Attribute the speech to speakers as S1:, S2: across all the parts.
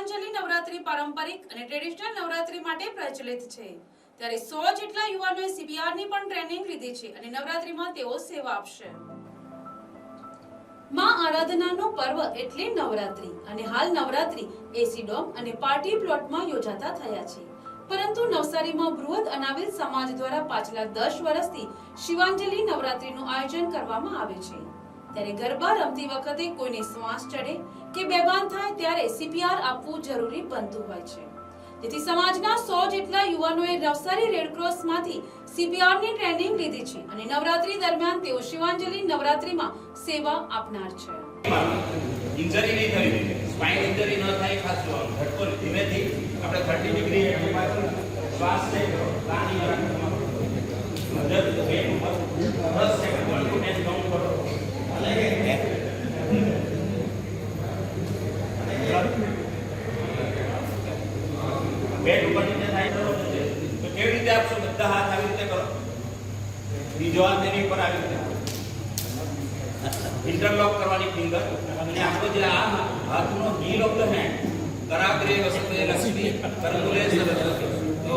S1: શિવાંજલિ નવરાત્રી પારંપરિક અને ટ્રેડિશનલ નવરાત્રી માટે પ્રચલિત છે. ત્યારે સો જેટલા યુવાનોએ CPR ની પણ ટ્રેનિંગ લીધી છે અને નવરાત્રીમાં તેઓ સેવા આપશે. માં આરાધનાનો પર્વ એટલે નવરાત્રી અને હાલ નવરાત્રી એસી ડોમ અને પાર્ટી પ્લોટમાં યોજાતા થયા છે. પરંતુ નવસારીમાં બૃહદ અનાવિલ સમાજ દ્વારા પાછલા દસ વર્ષથી શિવાંજલિ નવરાત્રીનું આયોજન કરવામાં આવે છે. ત્યારે ગરબા રમતી વખતે કોઈને શ્વાસ ચડે કે બેભાન થાય ત્યારે સીપીઆર આપવું જરૂરી બનતું હોય છે. જેથી સમાજના સો જેટલા યુવાનોએ નવસારી રેડક્રોસમાંથી સીપીઆરની ટ્રેનિંગ લીધી છે અને નવરાત્રી દરમિયાન તેઓ શિવાંજલિ નવરાત્રીમાં સેવા આપનાર છે.
S2: ઇન્જરી નહીં થવી સ્પાઇન ઇન્જરી ન થાય ખાસ ઝટકો ધીમેથી આપણે થર્ટી ડિગ્રી એંગલ પર શ્વાસ લે પાણી મદદ બે દસ સેકન્ડ વન ટુ ટેન કરો. બેટ ઉપર નીચે થાય તો તો કેવી રીતે આપશો બધા હાથ આવી રીતે કરો બીજો હાથ એની ઉપર આવી રીતે ઇન્ટરલોક કરવાની ફિંગર અને આપણો જે આ હાથનો હીલ ઓફ ધ હેન્ડ કરાગ્રે વસતે લક્ષ્મી કરમૂલે સરસ્વતી તો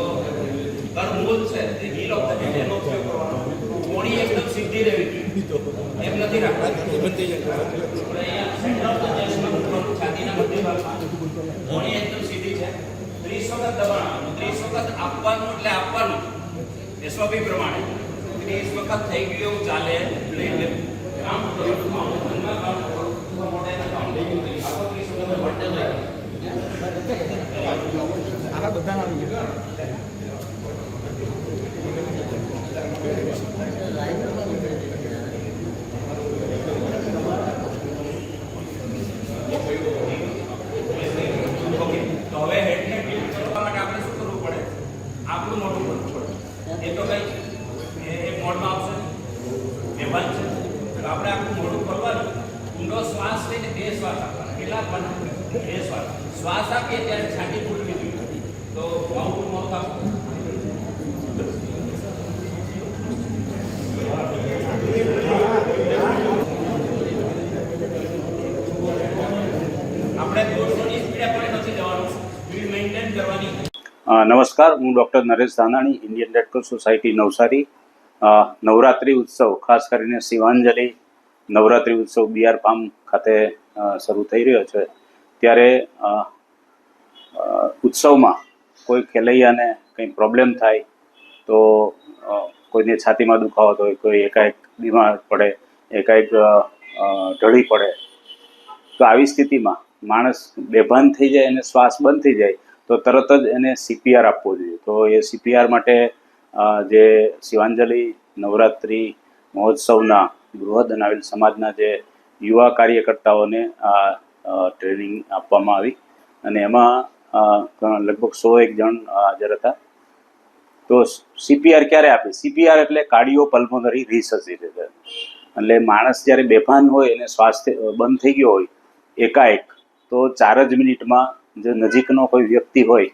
S2: કરમૂલ છે તે હીલ ઓફ ધ હેન્ડ એનો ઉપયોગ કરવાનો કોણી એકદમ સીધી રહેવી જોઈએ એમ નથી રાખવાની આપણે અહીંયા સેન્ટર ઓફ ધ ચેસ્ટમાં મૂકવાનું છાતીના મધ્ય ભાગમાં કોણી એકદમ સીધી છે ત્રીસ વખત દબાણવાનું ત્રીસ વખત આપવાનું એટલે આપવાનું એસઓપી પ્રમાણે ત્રીસ વખત થઈ ગયું એવું ચાલે. નહીં કામ કરો. કામ ધનમાં આપણું મોટું કરવું પડે એ તો કઈ એ એક મોડમાં આવશે બેભાન છે તો આપણે આપણું મોઢું ખોલવાનું ઊંડો શ્વાસ લઈને બે શ્વાસ આપવાના કેટલા આપવાના બે શ્વાસ શ્વાસ આપીએ ત્યારે છાતી ફૂલવી જોઈએ તો માઉથ ટુ માઉથ આપો આપણે દોઢસોની સ્પીડે પણ નથી જવાનું સ્પીડ મેન્ટેન કરવાની
S3: અ, નમસ્કાર, હું doctor Naresh Dhanani, Indian Red Cross society Navsari. Navratri ઉત્સવ, ખાસ કરીને શિવાંજલિ નવરાત્રિ ઉત્સવ બીઆર ફાર્મ ખાતે શરૂ થઈ રહ્યો છે. ત્યારે ઉત્સવમાં કોઈ ખેલૈયાને કંઈ પ્રોબ્લેમ થાય તો કોઈને છાતીમાં દુખાવો હોય, કોઈ એકાએક બીમાર પડે, એકાએક ઢળી પડે. તો આવી સ્થિતિમાં માણસ બેભાન થઈ જાય અને શ્વાસ બંધ થઈ જાય. તો તરત જ એને સીપીઆર આપવો જોઈએ. તો એ સીપીઆર માટે જે શિવાંજલિ નવરાત્રિ મહોત્સવના બૃહદ અનાવિલ સમાજના જે યુવા કાર્યકર્તાઓને આ ટ્રેનિંગ આપવામાં આવી. અને એમાં લગભગ સો એક જણ હાજર હતા. તો સીપીઆર ક્યારે આપે? સીપીઆર એટલે કાર્ડિયો પલ્મોનરી રિસર્સિટેટર એટલે માણસ જ્યારે બેભાન હોય અને સ્વાસ્થ્ય બંધ થઈ ગયો હોય, એકાએક, તો ચાર જ મિનિટમાં જે નજીકનો કોઈ વ્યક્તિ હોય,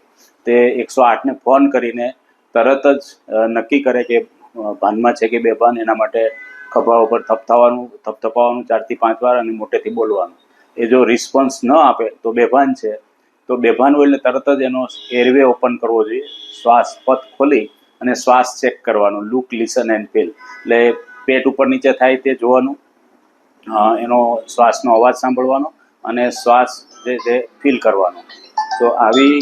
S3: તે એકસો આઠને ફોન કરીને તરત જ નક્કી કરે કે ભાનમાં છે કે બેભાન એના માટે ખભા ઉપર થપથાવાનું, થપથપાવાનું ચારથી પાંચ વાર અને મોટેથી બોલવાનું. એ જો રિસ્પોન્સ ન આપે તો બેભાન છે. તો બેભાન હોય એટલે તરત જ એનો એરવે ઓપન કરવો જોઈએ, શ્વાસ પથ ખોલી અને શ્વાસ ચેક કરવાનો લુક લિસન એન્ડ ફીલ એટલે પેટ ઉપર નીચે થાય તે જોવાનું એનો શ્વાસનો અવાજ સાંભળવાનો અને શ્વાસ જે છે ફીલ કરવાનો. તો આવી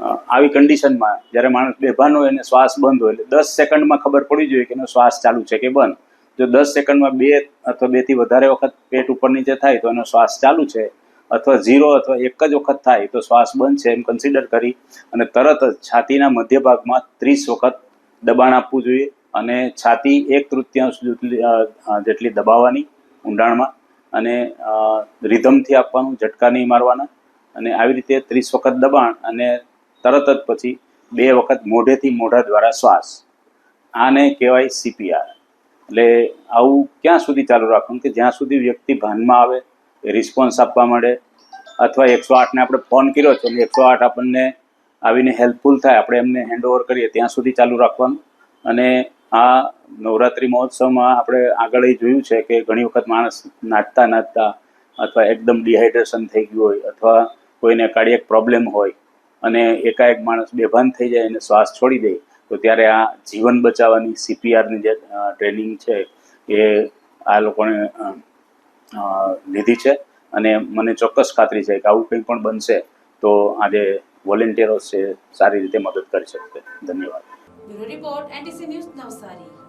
S3: આવી કન્ડિશનમાં જ્યારે માણસ બેભાન હોય અને શ્વાસ બંધ હોય, એટલે દસ સેકન્ડમાં ખબર પડવી જોઈએ કે એનો શ્વાસ ચાલુ છે કે બંધ. જો દસ સેકન્ડમાં બે અથવા બેથી વધારે વખત પેટ ઉપર નીચે થાય તો એનો શ્વાસ ચાલુ છે, અથવા ઝીરો અથવા એક જ વખત થાય તો શ્વાસ બંધ છે એમ કન્સિડર કરી અને તરત જ છાતીના મધ્ય ભાગમાં ત્રીસ વખત દબાણ આપવું જોઈએ અને છાતી એક તૃતીયાંશ જેટલી દબાવવાની ઊંડાણમાં અને રિધમથી આપવાનું, ઝટકા નહીં મારવાના અને આવી રીતે ત્રીસ વખત દબાણ અને તરત જ પછી બે વખત મોઢેથી મોઢા દ્વારા શ્વાસ. આને કહેવાય સીપીઆર એટલે આવું ક્યાં સુધી ચાલુ રાખવાનું કે જ્યાં સુધી વ્યક્તિ ભાનમાં આવે રિસ્પોન્સ આપવા માંડે અથવા એકસો આઠને આપણે ફોન કર્યો છે અને એકસો આઠ આપણને આવીને હેલ્પફુલ થાય, આપણે એમને હેન્ડ ઓવર કરીએ, ત્યાં સુધી ચાલુ રાખવાનું અને આ નવરાત્રિ મહોત્સવમાં આપણે આગળ એ જોયું છે કે ઘણી વખત માણસ નાચતા નાચતા અથવા એકદમ ડિહાઇડ્રેશન થઈ ગયું હોય અથવા કોઈને કાર્ડિયક પ્રોબ્લેમ હોય અને એકાએક માણસ બેભાન થઈ જાય અને શ્વાસ છોડી દે, તો ત્યારે આ જીવન બચાવવાની સીપીઆરની જે ટ્રેનિંગ છે એ આ લોકોને લીધી છે. અને મને ચોક્કસ ખાતરી છે કે આવું કંઈ પણ બનશે તો આ જે વોલેન્ટિયરો છે સારી રીતે મદદ કરી શકશે. ધન્યવાદ.
S1: Bureau Report, NTC News, Navsari.